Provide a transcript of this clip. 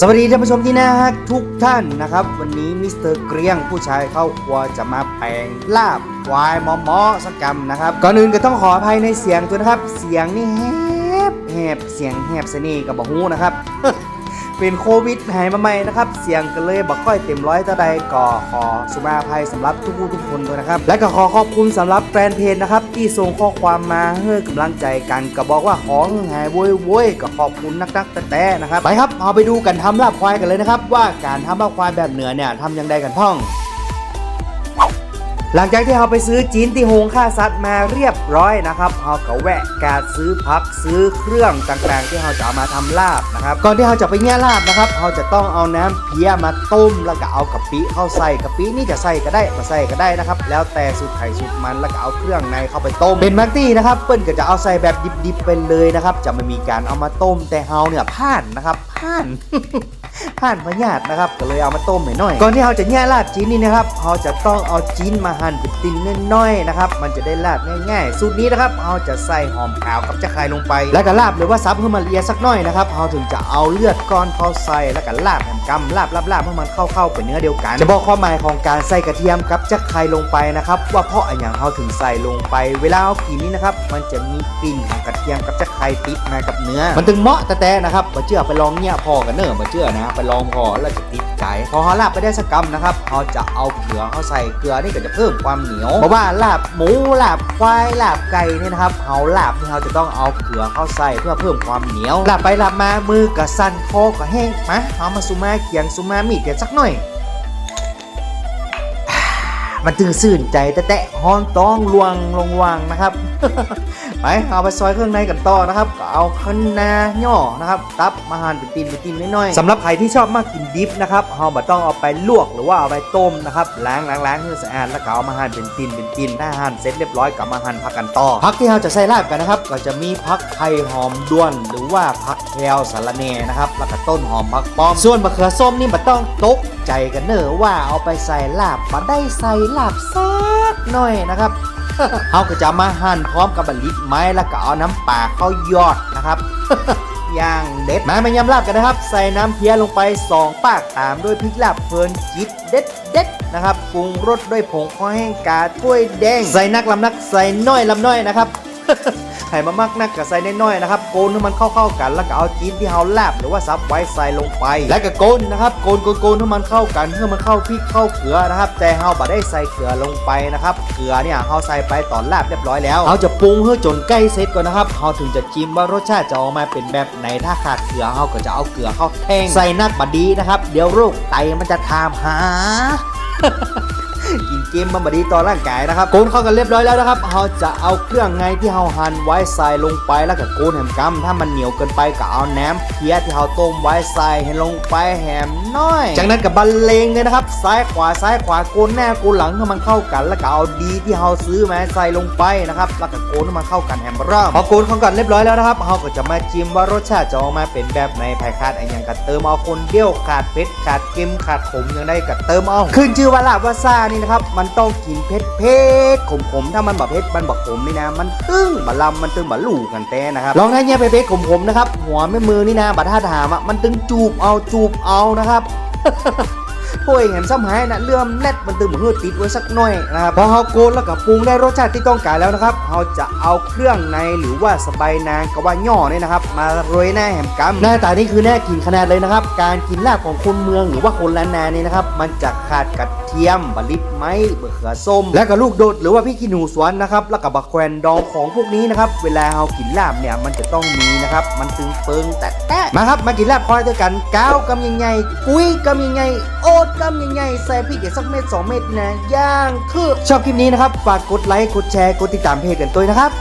สวัสดีท่านผู้ชมที่น่ารักทุกท่านนะครับ วันนี้มิสเตอร์เกรียงผู้ชายเข้าครัวจะมาแปลงลาบควายมอมอสกรรมนะครับก่อนอื่นก็ต้องขออภัยในเสียงด้วนะครับ เสียงนี่แหบแหบเสียงแหบเสน่ห์กับบอกฮู้นะครับ เป็นโควิดหายมาใหม่นะครับ เสียงกันเลยบอกค่อยเต็มร้อยเท่าใดก่อขอสุมาภัยสำหรับทุกผู้ทุกคนด้วยนะครับ และก็ขอขอบคุณสำหรับแฟนเพจนะครับ ที่ส่งข้อความมาให้กำลังใจกันก็บอกว่าของหายโว้ยโว้ยก็ขอบคุณนักๆแต่แต่นะครับไปครับเอาไปดูกันทำลาบควายกันเลยนะครับ ว่าการทำลาบควายแบบเหนือเนี่ยทำยังไงกันพ่อง หลังจากที่เราไปซื้อจีนที่โฮงค่าซัดมาเรียบร้อยนะครับเราก็แวะกาดซื้อพักซื้อเครื่องต่างๆ ที่เราจะเอามาทำลาบนะครับก่อนที่เราจะไปแง่ลาบนะครับเราจะต้องเอาน้ำเพี้ยมาต้มแล้วก็เอากะปิเข้าใส่กะปินี่จะใส่ก็ได้ไมาใส่ก็ได้นะครับแล้วแต่สูตรไข่สูตรมันแล้วก็เอาเครื่องในเข้าไปต้มเป็นมักตี้นะครับเปิ้ลก็จะเอาใส่แบบดิบๆไปเลยนะครับจะไม่มีการเอามาต้มแต่เฮาเนี่ยพลาดนะครับพลาดผ่านพยาธินะครับก็เลยเอามาต้มหน่อยๆก่อนที่เราจะแง่ลาบจีนนี่นะครับเราจะต้องเอาจีนมาหั่นเป็นตินน้อยๆนะครับ มันจะได้ลาบง่าย ๆ สูตรนี้นะครับเราจะใส่หอมขาวกับจะไคร้ลงไป แล้วก็ลาบหรือว่าซับให้มันละเอียดสักหน่อยนะครับเราถึงจะเอาเลือดก้อนเข้าใส่แล้วก็ลาบแหมกำลาบลาบลาบให้มันเข้าๆเป็นเนื้อเดียวกัน จะบอกความหมายของการใส่กระเทียมกับจะไคร้ลงไปนะครับ ว่าเพราะอะไรอย่างเราถึงใส่ลงไป เวลาเอากินนี่นะครับมันจะมีกลิ่นของกระเทียมกับจะไคร้ติดมากับเนื้อ มันถึงเหมาะแต่แต่นะครับมาเชื่อไปลองเนี่ยพอกันเนอะมาเชื่อนะไปลองพอแล้วจะติดใจพอเขาลาบไปได้สักกำนะครับเขาจะเอาเกลือเขาใส่เกลือนี่ก็จะเพิ่มมความเหนียวเพราะว่าลาบหมูลาบควายลาบไก่เนี่ยนะครับเขาลาบที่เราจะต้องเอาเกลือเข้าใส่เพื่อเพิ่มความเหนียวลาบไปลาบมามือกับสั่นคอก็แห้งมาเอามาซุมาเขียงซุมามีดกันสักหน่อย มันถึงสื่นใจแต่แตะฮอนต้องลวงลงวางนะครับ ไปเอาไปซอยเครื่องในกันต่อนะครับเอาคน้าย่อนะครับตับมาหั่นเป็นตีนเป็นตีนน้อยๆสำหรับใครที่ชอบมากกินดิฟนะครับเราบ่ต้องเอาไปลวกหรือว่าเอาไปต้มนะครับล้างล้างล้างให้สะอาดแล้วก็เอามาหั่นเป็นตีนเป็นตีนถ้าหั่นเสร็จเรียบร้อยก็มาหั่นผักกันต่อผักที่เราจะใส่ลาบกันนะครับ ก็จะมีผักไผ่หอมด้วน หรือว่าผักแพรวสาระแน่นะครับแล้วก็ต้นหอมผักป้อมส่วนมะเขือส้มนี่บ่ต้องตกใจกันเนอะว่าเอาไปใส่ลาบมาได้ใส่ลาบซักหน่อยนะครับเขาก็จะมาหั่นพร้อมกับบลิดไม้แล้วก็เอาน้ำปลาเข้ายอดนะครับอย่างเด็ดมาไม่ยำลาบกันนะครับ ใส่น้ำเพี้ยลงไป 2 ปากตามด้วยพริกลาบเพลินจิตเด็ดเด็ดนะครับปรุงรสด้วยผงข้าวแห้งกาถ้วยแดง ใส่นักลำนักใส่น้อยลำน้อยนะครับ ให้มามักนักกับใส่น้อยๆนะครับโกนให้มันเข้าๆกัน แล้วก็เอาจีนที่เฮาแลบหรือว่าซับไว้ใส่ลงไป แล้วก็โกนนะครับโกนโกนให้มันเข้ากันเพื่อมันเข้าพริกเข้าเกลือนะครับ แต่เฮาบ่ได้ใส่เกลือลงไปนะครับเกลือเนี่ยเฮาใส่ไปตอนลบเรียบร้อยแล้วเฮาจะปรุงให้จนใกล้เสร็จก่อนนะครับเฮาถึงจะจิ้มว่ารสชาติจะออกมาเป็นแบบไหนถ้าขาดเกลือเฮาก็จะเอาเกลือเข้าแทงใส่นักบดีนะครับ เดี๋ยวโรคไตมันจะทามหา กินเกมมันบดีต่อร่างกายนะครับโกนเข้ากันเรียบร้อยแล้วนะครับเราจะเอาเครื่องไงที่เราหั่นไว้ใส่ลงไปแล้วก็โกนแหมกำถ้ามันเหนียวเกินไปก็เอาแหนมเพี้ยที่เราต้มไว้ใส่ให้ลงไปแหมน้อย จากนั้นกับบรรเลงเลยนะครับ ซ้ายขวาซ้ายขวาโกนหน้าโกนหลังให้มันเข้ากัน แล้วก็เอาดีที่เราซื้อมาใส่ลงไปนะครับแล้วก็โกนให้มันเข้ากันแหมร่างพอโกนเข้ากันเรียบร้อยแล้วนะครับเราก็จะมาจิ้มว่ารสชาติจะออกมาเป็นแบบไหนภายคาดไอ้หยังก็เติมเอาคนเดียวขาดเผ็ดขาดเค็มขาดขมยังได้ก็เติมเอาขึ้นชื่อว่าลาบว่าซ่านี่นะครับ มันต้องกินเผ็ดเผ็ดขมขมถ้ามันแบบเผ็ดมันแบบขมนี่นะ มันตึ้งบะลำมันตึงบะลู่กันแต่นะครับลองถ้าแย่ยเผ็ดขมขมนะครับ หัวไม่มือนี่นะบัดท่าถามอะมันตึงจูบเอาจูบเอานะครับโอ้ยเห็นซ้ำหายนะเลื่อมแนดมันตึงเหมือนติดไว้สักหน่อยนะครับพอเขาโกนแล้วก็ปรุงได้รสชาติที่ต้องการแล้วนะครับเราจะเอาเครื่องในหรือว่าสบายนางกับว่าย่อเนี่ยนะครับ มาโรยหน้าแหมกำหน้าตานี่คือแน่กินขนาดเลยนะครับ การกินลาบของคนเมืองหรือว่าคนล้านนาเนี่ยนะครับ มันจะขาดกระเทียมบะลิบไม้บะเขือส้ม และก็ลูกโดดหรือว่าพี่ขี้หนูสวนนะครับ แล้วก็บะแควนดองของพวกนี้นะครับ เวลาเรากินลาบเนี่ยมันจะต้องมีนะครับ มันตึงเปิงแต่แต่มาครับ มากินลาบคอยด้วยกันก้าวกำยังไงกุ้ยกำยังไงโอ๊ตกำยังไงใส่พริกอีกสักเม็ดสองเม็ดนะย่างคือชอบคลิปนี้นะครับฝากกดไลค์กดแชร์กดติดตามเพจกันตัวนะครับ